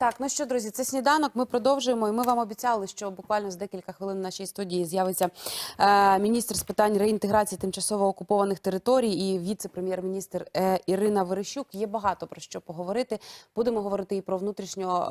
Так, ну що, друзі, це сніданок. Ми продовжуємо. І ми вам обіцяли, що буквально за декілька хвилин в нашій студії з'явиться е, міністр з питань реінтеграції тимчасово окупованих територій і віце-прем'єр-міністр е, Ірина Верещук. Є багато про що поговорити. Будемо говорити і про внутрішньо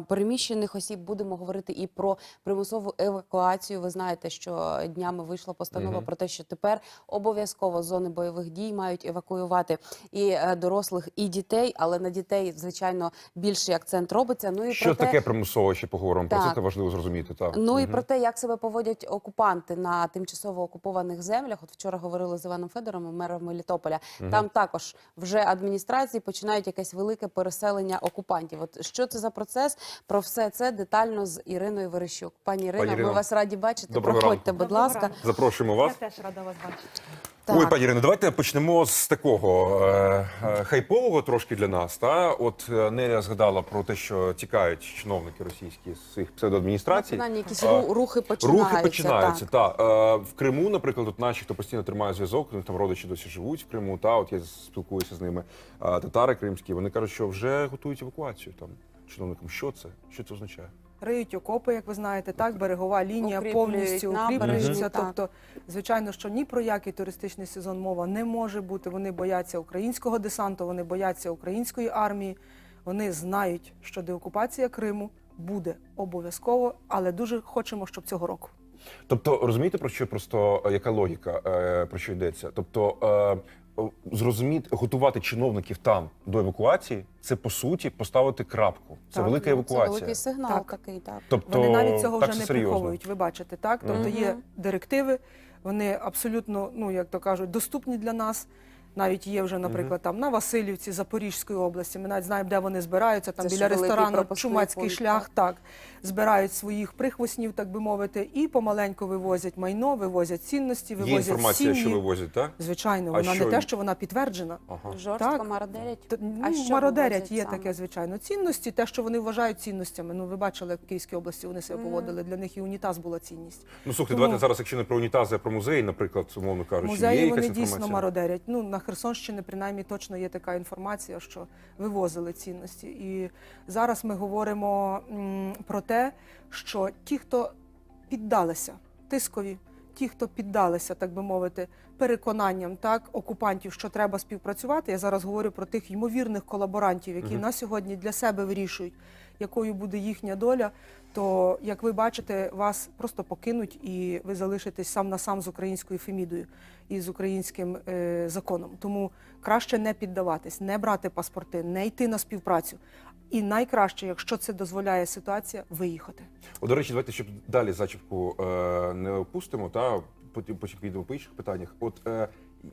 е, переміщених осіб. Будемо говорити і про примусову евакуацію. Ви знаєте, що днями вийшла постанова Мгм. про те, що тепер обов'язково зони бойових дій мають евакуювати і е, дорослих, і дітей. Але на дітей, звичайно, більший акцент робиться. Ну і Що про те, таке примусово ще поговоримо? Про це це важливо зрозуміти. Так. Ну і про те, як себе поводять окупанти на тимчасово окупованих землях. От вчора говорили з Іваном Федором, мером Мелітополя. Там також вже адміністрації починають якесь велике переселення окупантів. От що це за процес? Про все це детально з Іриною Верещук. Пані Ірино, Пані ми вас раді бачити. доброго Проходьте, ранку. будь Доброго ласка. ранку. Запрошуємо вас. Я теж рада вас бачити. Так. Ой, пані Ірино, давайте почнемо з такого е, е, хайпового трошки для нас. Та от е, Неля згадала про те, що тікають чиновники російські з цих псевдоадміністрацій. Принаймні, якісь А, ру- рухи починаються. Рухи починаються. Так. Та е, в Криму, наприклад, от наші, хто постійно тримає зв'язок, у там родичі досі живуть в Криму. Та от я спілкуюся з ними. е, татари кримські. Вони кажуть, що вже готують евакуацію там чиновникам. Що це? Що це означає? Риють окопи, як ви знаєте, так берегова лінія Укріплюють повністю укріплюється. Тобто, звичайно, що ні про який туристичний сезон мова не може бути. Вони бояться українського десанту, вони бояться української армії. Вони знають, що деокупація Криму буде обов'язково, але дуже хочемо, щоб цього року. Тобто, розумієте, про що просто е, яка логіка, е, про що йдеться? Тобто, е, зрозуміти, готувати чиновників там до евакуації, це по суті поставити крапку. Це Так, велика евакуація. Це великий сигнал Так. такий, так. Тобто, Вони навіть цього вже не серйозно. приховують. Ви бачите, так? Тобто є директиви, вони абсолютно, ну як то кажуть, доступні для нас. Навіть є вже, наприклад, там на Васильівці Запорізької області. Ми навіть знаємо, де вони збираються. Там Це біля ресторану Чумацький шлях. Так збирають своїх прихвоснів, так би мовити, і помаленьку вивозять майно, вивозять цінності, Є інформація, сім'ї. що вивозять, так? Звичайно, А вона що не те, що вона підтверджена. Ага. Жорстко Так. мародерять. Т- А ну, що мародерять вивозять є саме? таке, звичайно. Цінності, те, що вони вважають цінностями. Ну, ви бачили, як в Київській області вони себе поводили. Для них і унітаз була цінність. Ну слухайте, Тому- давайте зараз, якщо не про унітази, а про музеї, наприклад, умовно кажучи, є Музеї якась вони інформація? дійсно мародерять. Ну на Херсонщині принаймні точно є така інформація, що вивозили цінності. І зараз ми говоримо про те, що ті, хто піддалися тискові, ті, хто піддалися, так би мовити, переконанням так окупантів, що треба співпрацювати. Я зараз говорю про тих ймовірних колаборантів, які Мгм. на сьогодні для себе вирішують, якою буде їхня доля. То, як ви бачите, вас просто покинуть і ви залишитесь сам на сам з українською фемідою і з українським е, законом. Тому краще не піддаватись, не брати паспорти, не йти на співпрацю. І найкраще, якщо це дозволяє ситуація, виїхати. О, до речі, давайте щоб далі зачіпку е, не опустимо, та потім підемо по інших питаннях. От е,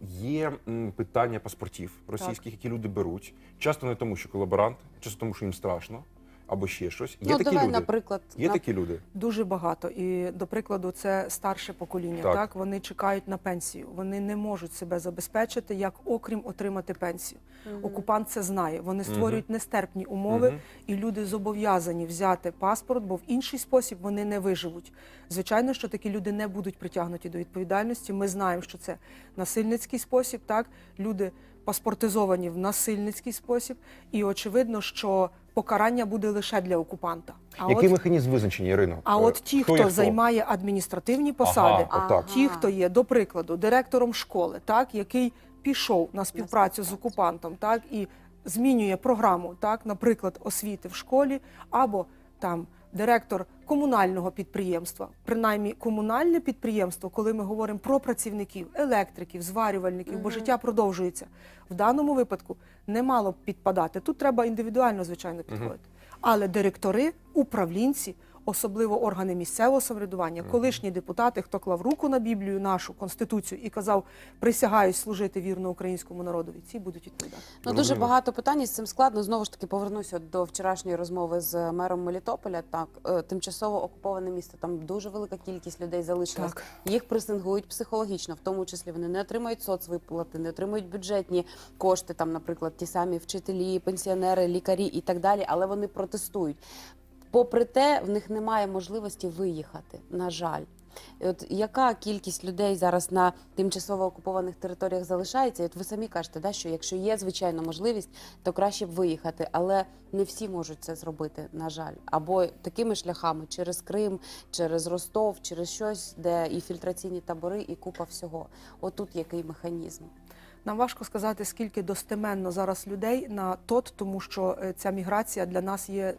є м, питання паспортів російських, які люди беруть. Часто не тому, що колаборант, часто тому, що їм страшно, або ще щось. Є ну, такі давай, люди. наприклад, Є на- такі люди. Дуже багато. І, до прикладу, це старше покоління. Так. Так. вони чекають на пенсію. Вони не можуть себе забезпечити, як окрім отримати пенсію. Мгм. Окупант це знає. Вони створюють нестерпні умови, Мгм. і люди зобов'язані взяти паспорт, бо в інший спосіб вони не виживуть. Звичайно, що такі люди не будуть притягнуті до відповідальності. Ми знаємо, що це насильницький спосіб. Так, люди паспортизовані в насильницький спосіб, і очевидно, що покарання буде лише для окупанта. А Який от, механізм визначення, Ірино? а Е, от ті, хто, є займає адміністративні посади, Ага, отак. ті, хто є, до прикладу, директором школи, так, який пішов на співпрацю з окупантом, так, і змінює програму, так, наприклад, освіти в школі, або там директор комунального підприємства, принаймні комунальне підприємство, коли ми говоримо про працівників, електриків, зварювальників, бо життя продовжується. В даному випадку не мало б підпадати. Тут треба індивідуально, звичайно, підходити. Але директори, управлінці, особливо органи місцевого самоврядування, колишні депутати, хто клав руку на Біблію, нашу конституцію і казав, присягаюсь служити вірно українському народові, ці будуть відповідати. Ну, дуже багато питань і з цим складно. Знову ж таки, повернуся до вчорашньої розмови з мером Мелітополя. Так, е, тимчасово окуповане місто. Там дуже велика кількість людей залишилась. Так. Їх пресингують психологічно, в тому числі вони не отримують соцвиплати, не отримують бюджетні кошти. Там, наприклад, ті самі вчителі, пенсіонери, лікарі і так далі. Але вони протестують. Попри те, в них немає можливості виїхати. На жаль. От яка кількість людей зараз на тимчасово окупованих територіях залишається? От ви самі кажете, да, що якщо є звичайно можливість, то краще б виїхати, але не всі можуть це зробити, на жаль, або такими шляхами через Крим, через Ростов, через щось, де і фільтраційні табори, і купа всього. Отут який механізм? Нам важко сказати, скільки достеменно зараз людей на тот, тому що е, ця міграція для нас є.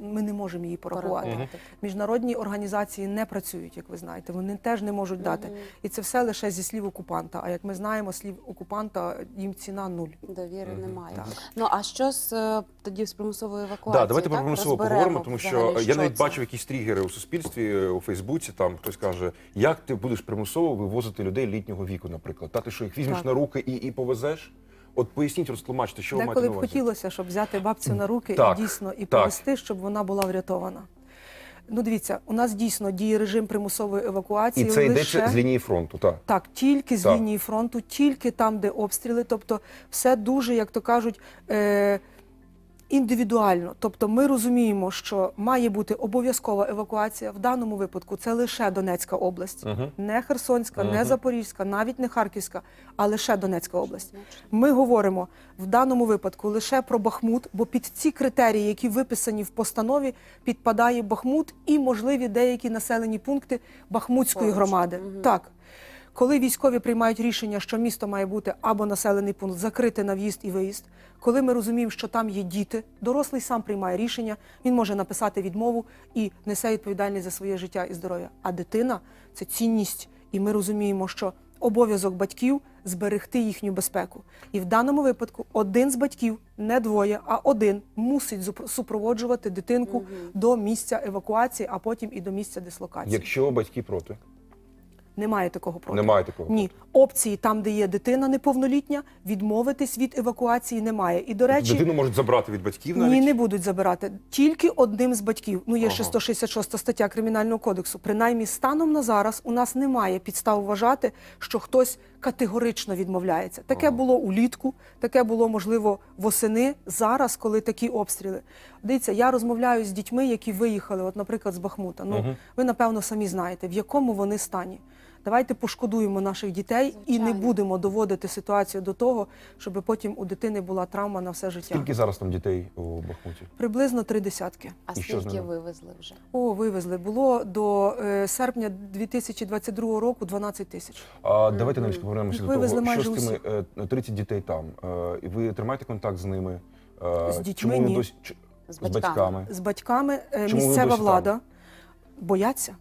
Ми не можемо її порахувати. Порахувати. Міжнародні організації не працюють, як ви знаєте. Вони теж не можуть дати. Мгм. І це все лише зі слів окупанта. А як ми знаємо, слів окупанта їм ціна нуль. Довіри Мгм. немає. Так. Ну а що з е, тоді з примусовою евакуацією? Да, давайте про примусово Розберемо поговоримо, тому що взагалі, я навіть це. бачив якісь тригери у суспільстві е, у Фейсбуці. Там хтось каже, як ти будеш примусово вивозити людей літнього віку, наприклад. Та ти що їх візьмеш Так. на руки і, і повезеш? От поясніть, розтлумачте, що ви маєте Деколи б хотілося, щоб взяти бабцю на руки Так, і дійсно і так. повести, щоб вона була врятована. Ну, дивіться, у нас дійсно діє режим примусової І евакуації. це лише... йдеться з лінії фронту. Так. Так, тільки з Так. лінії фронту, тільки там, де обстріли. Тобто, все дуже, як то кажуть, е- індивідуально. Тобто, ми розуміємо, що має бути обов'язкова евакуація. В даному випадку це лише Донецька область, Угу. не Херсонська, не Запорізька, навіть не Харківська, а лише Донецька область. Ми говоримо в даному випадку лише про Бахмут, бо під ці критерії, які виписані в постанові, підпадає Бахмут і можливі деякі населені пункти Бахмутської громади. Мгм. Так. Коли військові приймають рішення, що місто має бути або населений пункт закрити на в'їзд і виїзд, коли ми розуміємо, що там є діти, дорослий сам приймає рішення, він може написати відмову і несе відповідальність за своє життя і здоров'я. А дитина це цінність, і ми розуміємо, що обов'язок батьків зберегти їхню безпеку. І в даному випадку один з батьків, не двоє, а один мусить супроводжувати дитинку Мгм. до місця евакуації, а потім і до місця дислокації. Якщо батьки проти, Немає такого проти. немає такого. Ні, опції там, де є дитина неповнолітня, відмовитись від евакуації немає. І до речі, Дитину можуть забрати від батьків навіть. ні, не будуть забирати тільки одним з батьків. Ну є Ага. ще 166 стаття кримінального кодексу. Принаймні, станом на зараз у нас немає підстав вважати, що хтось категорично відмовляється. Таке Ага. було улітку, таке було можливо восени. Зараз, коли такі обстріли. Дивіться, я розмовляю з дітьми, які виїхали, от, наприклад, з Бахмута. Ну Мгм. ви напевно самі знаєте, в якому вони стані. Давайте пошкодуємо наших дітей і не будемо доводити ситуацію до того, щоб потім у дитини була травма на все життя. Скільки зараз там дітей у Бахмуті? Приблизно три десятки. А І скільки вивезли вже? О, вивезли. Було до е, серпня 2022 року 12 тисяч. А давайте навіть повернемося до вивезли того, що майже з тими е, 30 дітей там. Е, ви тримаєте контакт з ними? Е, З дітьми Чому ні. досі ч- З з батьками. батьками? З батьками е, Чому місцева досі там? влада бояться.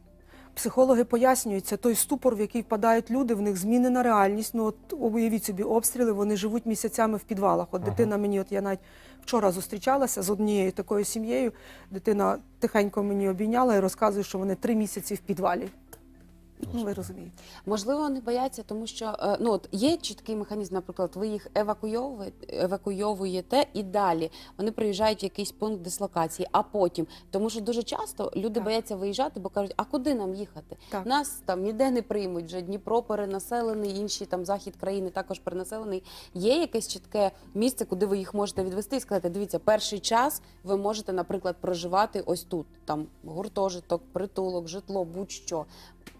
Психологи пояснюють, це той ступор, в який впадають люди, в них змінена реальність. Ну от уявіть собі обстріли, вони живуть місяцями в підвалах. От дитина мені, от я навіть вчора зустрічалася з однією такою сім'єю. Дитина тихенько мені обійняла і розказує, що вони три місяці в підвалі. Ну, ви розумієте. Можливо, вони бояться, тому що е, ну от є чіткий механізм, наприклад, ви їх евакуйовуєте, евакуйовуєте і далі вони приїжджають в якийсь пункт дислокації, а потім, тому що дуже часто люди Так. бояться виїжджати, бо кажуть, а куди нам їхати? Так. Нас там ніде не приймуть. Вже Дніпро перенаселений, інші там захід країни також перенаселений. Є якесь чітке місце, куди ви їх можете відвести і сказати, дивіться, перший час ви можете, наприклад, проживати ось тут, там гуртожиток, притулок, житло, будь-що.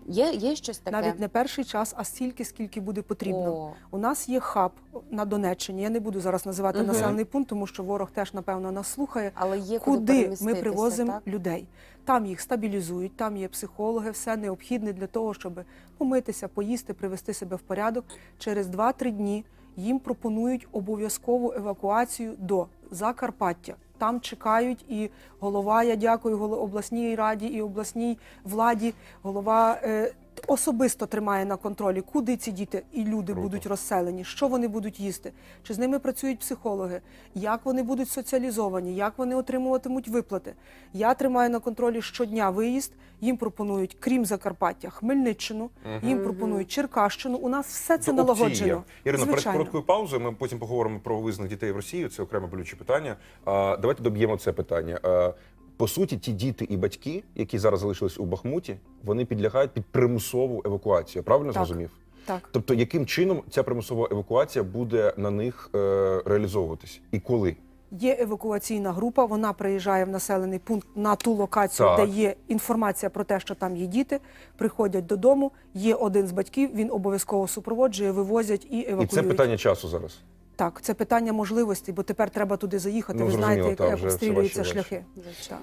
Є, є щось таке? Навіть не перший час, а стільки, скільки буде потрібно. О. У нас є хаб на Донеччині. Я не буду зараз називати Мгм. населений пункт, тому що ворог теж напевно нас слухає. Але є куди, Куди ми привозимо так? людей? Там їх стабілізують, там є психологи, все необхідне для того, щоб помитися, поїсти, привести себе в порядок. Через 2-3 дні їм пропонують обов'язкову евакуацію до Закарпаття. Там чекають і голова, я дякую обласній раді і обласній владі. Голова е, особисто тримає на контролі, куди ці діти і люди Круто. будуть розселені, що вони будуть їсти, чи з ними працюють психологи, як вони будуть соціалізовані, як вони отримуватимуть виплати. Я тримаю на контролі щодня виїзд. Їм пропонують, крім Закарпаття, Хмельниччину, їм пропонують Черкащину. У нас все це налагоджено. Ірина, перед короткою паузою ми потім поговоримо про визнаних дітей в Росію. Це окреме болюче питання. А, давайте доб'ємо це питання. А, по суті, ті діти і батьки, які зараз залишились у Бахмуті, вони підлягають під примусову евакуацію. Правильно Так. зрозумів? Так. Тобто, яким чином ця примусова евакуація буде на них е, реалізовуватись і коли? Є евакуаційна група, вона приїжджає в населений пункт на ту локацію, Так. де є інформація про те, що там є діти. Приходять додому. Є один з батьків, він обов'язково супроводжує, вивозять і І це питання часу зараз. Так, це питання можливості, бо тепер треба туди заїхати. Ну, Ви знаєте, як, як обстрілюються шляхи.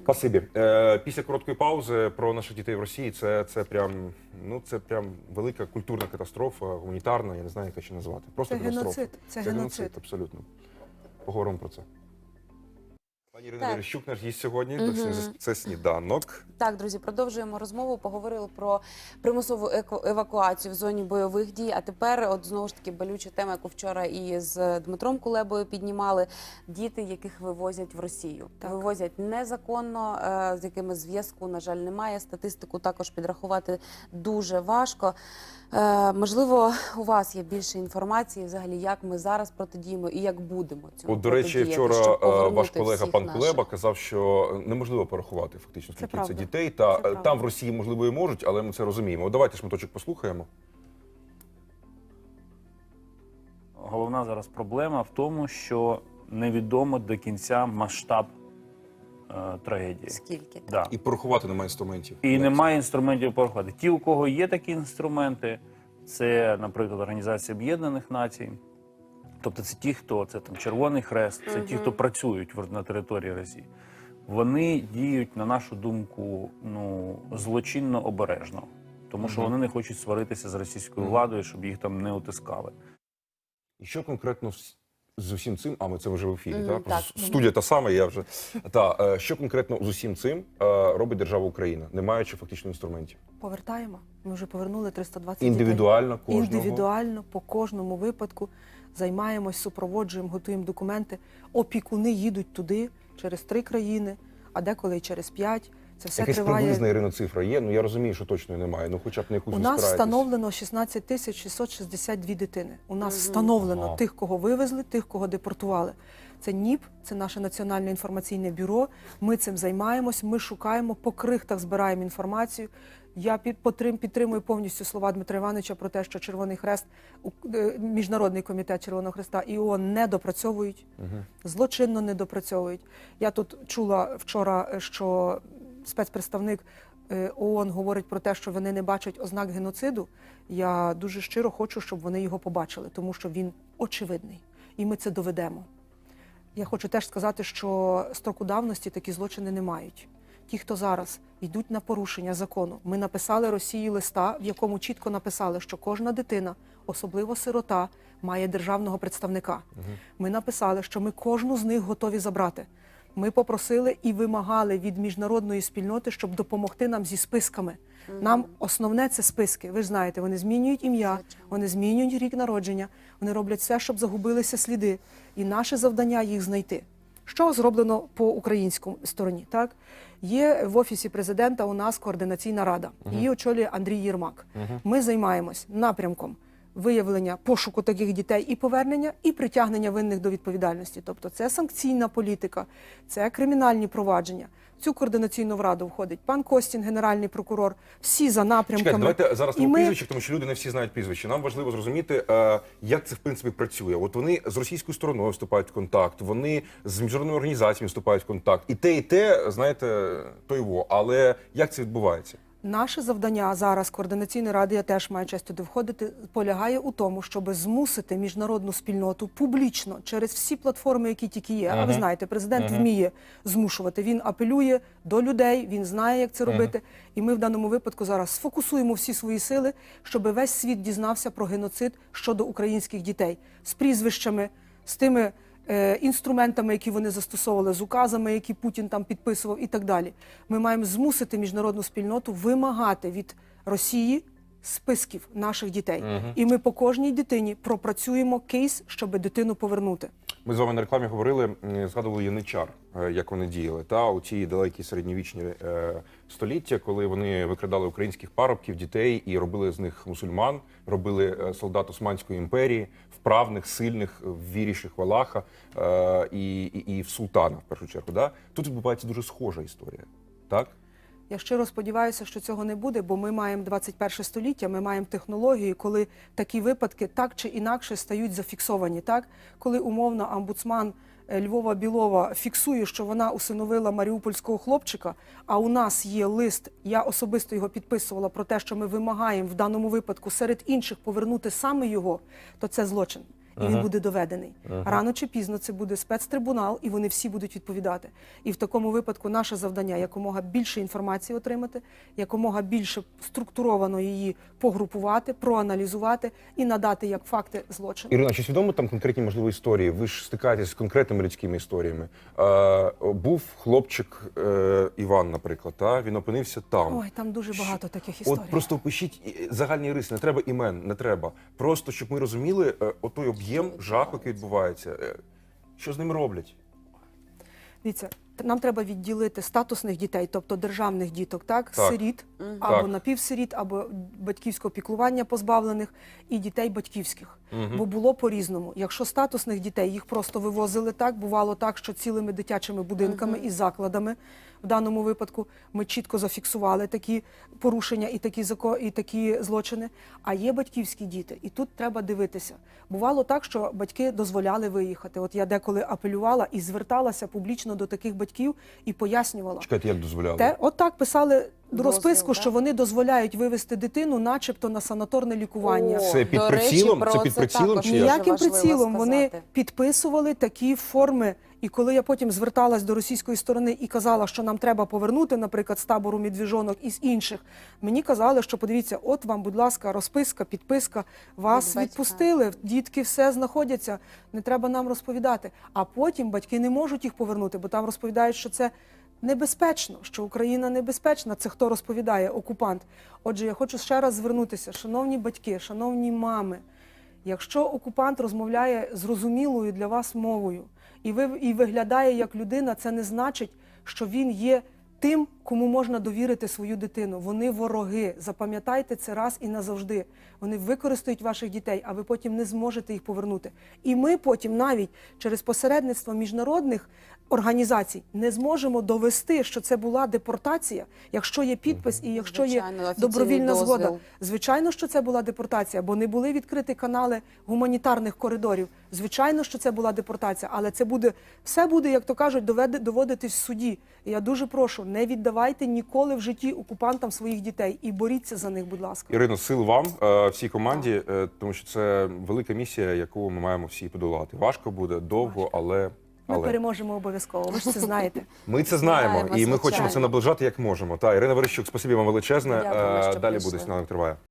Спасибі. Е, після короткої паузи про наших дітей в Росії це, це прям ну це прям велика культурна катастрофа, гуманітарна, я не знаю, як це ще назвати. Просто Це геноцид, це геноцид. абсолютно. Поговоримо про це. Пані Ірина Так. Верещук наш гість сьогодні. Мгм. Це, це сніданок. Так, друзі, продовжуємо розмову. Поговорили про примусову еко- евакуацію в зоні бойових дій. А тепер, от знову ж таки, болюча тема, яку вчора і з Дмитром Кулебою піднімали. Діти, яких вивозять в Росію, Так. вивозять незаконно, е, з якими зв'язку, на жаль, немає. Статистику також підрахувати дуже важко. Е, Можливо, у вас є більше інформації, взагалі, як ми зараз протидіємо і як будемо цьому От, до речі, вчора е, ваш колега пан наших. Кулеба казав, що неможливо порахувати фактично скільки це, дітей. Та Це там в Росії можливо і можуть, але ми це розуміємо. От Давайте шматочок послухаємо. Головна зараз проблема в тому, що невідомо до кінця масштаб трагедії. Скільки? Да. І порахувати немає інструментів. І немає інструментів порахувати. Ті, у кого є такі інструменти, це, наприклад, Організація Об'єднаних Націй. Тобто це ті, хто це там Червоний Хрест, це ті, хто працюють на території Росії. Вони діють, на нашу думку, ну злочинно обережно, тому що вони не хочуть сваритися з російською владою, щоб їх там не утискали. І що конкретно з- усім цим? А ми це вже в ефірі, Мгм, так? так. Студія та сама, я вже. Та, е, що конкретно з усім цим е, робить держава Україна, не маючи фактично інструментів? Повертаємо. Ми вже повернули 320 дітей. Індивідуально кожного? Індивідуально по кожному випадку займаємось, супроводжуємо, готуємо документи. Опікуни їдуть туди через три країни, а деколи й через п'ять. Це все Якась триває. приблизна Ірина цифра є. Ну я розумію, що точно немає. Ну хоча б на якусь У нас встановлено 16 тисяч 662 дитини. У нас Мгм. встановлено Ага. тих, кого вивезли, тих, кого депортували. Це НІП, це наше національне інформаційне бюро. Ми цим займаємось. Ми шукаємо по крихтах, збираємо інформацію. Я підтримую повністю слова Дмитра Івановича про те, що Червоний Хрест, е, міжнародний комітет Червоного Хреста і ООН не допрацьовують Мгм. злочинно не допрацьовують. Я тут чула вчора, е, що спецпредставник е, ООН говорить про те, що вони не бачать ознак геноциду. Я дуже щиро хочу, щоб вони його побачили, тому що він очевидний, і ми це доведемо. Я хочу теж сказати, що строку давності такі злочини не мають. Ті, хто зараз йдуть на порушення закону, ми написали Росії листа, в якому чітко написали, що кожна дитина, особливо сирота, має державного представника. Ми написали, що ми кожну з них готові забрати. Ми попросили і вимагали від міжнародної спільноти, щоб допомогти нам зі списками. Нам основне це списки. Ви ж знаєте, вони змінюють ім'я, вони змінюють рік народження, вони роблять все, щоб загубилися сліди. І наше завдання їх знайти. Що зроблено по українському стороні? Так є в офісі президента у нас координаційна рада. Її очолює Андрій Єрмак. Ми займаємось напрямком виявлення пошуку таких дітей і повернення, і притягнення винних до відповідальності. Тобто, це санкційна політика, це кримінальні провадження. Цю координаційну раду входить пан Костін, генеральний прокурор. Всі за напрямками. Чекайте, давайте зараз І ми- прізвище, тому що люди не всі знають прізвище. Нам важливо зрозуміти, е, як це в принципі працює. От вони з російською стороною вступають в контакт, вони з міжнародними організаціями вступають в контакт. І те, і те, знаєте, то його. Але як це відбувається? Наше завдання зараз координаційної ради, я теж маю честь туди входити, полягає у тому, щоб змусити міжнародну спільноту публічно через всі платформи, які тільки є. А ви знаєте, президент Мгм. вміє змушувати. Він апелює до людей, він знає, як це робити. І ми в даному випадку зараз сфокусуємо всі свої сили, щоб весь світ дізнався про геноцид щодо українських дітей з прізвищами, з тими. Е, Інструментами, які вони застосовували, з указами, які Путін там підписував, і так далі. Ми маємо змусити міжнародну спільноту вимагати від Росії списків наших дітей. І ми по кожній дитині пропрацюємо кейс, щоб дитину повернути. Ми з вами на рекламі говорили, згадували яничар, е, як вони діяли. Та у ті далекі середньовічні е, століття, коли вони викрадали українських парубків, дітей і робили з них мусульман, робили е, солдат Османської імперії, вправних, сильних, в віріших в Аллаха е, і, і, і в султана, в першу чергу. Да? Тут відбувається дуже схожа історія. Так? Я щиро сподіваюся, що цього не буде, бо ми маємо 21 століття, ми маємо технології, коли такі випадки так чи інакше стають зафіксовані. Так, коли умовно омбудсман е, Львова Білова фіксує, що вона усиновила маріупольського хлопчика. А у нас є лист, я особисто його підписувала про те, що ми вимагаємо в даному випадку серед інших повернути саме його, то це злочин. І він буде доведений. Рано чи пізно це буде спецтрибунал, і вони всі будуть відповідати. І в такому випадку наше завдання якомога більше інформації отримати, якомога більше структуровано її погрупувати, проаналізувати і надати як факти злочину. Ірина, чи свідомо там конкретні можливі історії? Ви ж стикаєтесь з конкретними людськими історіями. Е, був хлопчик е, Іван, наприклад, та він опинився там. Ой, там дуже багато таких історій. От просто пишіть і- загальні риси, не треба імен, не треба. Просто щоб ми розуміли е, отой об'єм жаху, який відбувається. Е, Що з ним роблять? Дивіться, нам треба відділити статусних дітей, тобто державних діток, так, Так. сиріт або Так. напівсиріт, або батьківського піклування позбавлених, і дітей батьківських. Бо було по-різному. Якщо статусних дітей їх просто вивозили так, бувало так, що цілими дитячими будинками і закладами в даному випадку ми чітко зафіксували такі порушення і такі зако- і такі злочини. А є батьківські діти, і тут треба дивитися. Бувало так, що батьки дозволяли виїхати. От я деколи апелювала і зверталася публічно до таких батьків і пояснювала. Чекайте, як дозволяли? Те, от так писали Дозвіл, розписку, так? що вони дозволяють вивезти дитину, начебто на санаторне лікування. О, Це під до речі, прицілом? про Це під прицілом також чи? Ніяким важливо прицілом вони підписували такі форми. І коли я потім зверталась до російської сторони і казала, що нам треба повернути, наприклад, з табору медвіжонок і з інших, мені казали, що подивіться, от вам, будь ласка, розписка, підписка, вас Від відпустили, дітки все знаходяться, не треба нам розповідати. А потім батьки не можуть їх повернути, бо там розповідають, що це небезпечно, що Україна небезпечна. Це хто розповідає, окупант. Отже, я хочу ще раз звернутися, шановні батьки, шановні мами. Якщо окупант розмовляє зрозумілою для вас мовою і ви і виглядає як людина, це не значить, що він є тим, кому можна довірити свою дитину. Вони вороги. Запам'ятайте це раз і назавжди. Вони використають ваших дітей, а ви потім не зможете їх повернути. І ми потім навіть через посередництво міжнародних організацій не зможемо довести, що це була депортація, якщо є підпис і якщо є Звичайно, добровільна дозвіл. згода. Звичайно, що це була депортація, бо не були відкриті канали гуманітарних коридорів. Звичайно, що це була депортація, але це буде все буде, як то кажуть, доведе доводитись в суді. І я дуже прошу, не віддавайте ніколи в житті окупантам своїх дітей і боріться за них, будь ласка. Ірино, сил вам, всій команді, е, тому що це велика місія, яку ми маємо всі подолати. Важко буде, довго, але. Ми але. переможемо обов'язково. Ви ж це знаєте. Ми це знаємо, Знаємо, і ми хочемо це наближати як можемо. Та Ірина Верещук, спасибі вам величезне. Е, Далі прийшли. буде сніданок триває.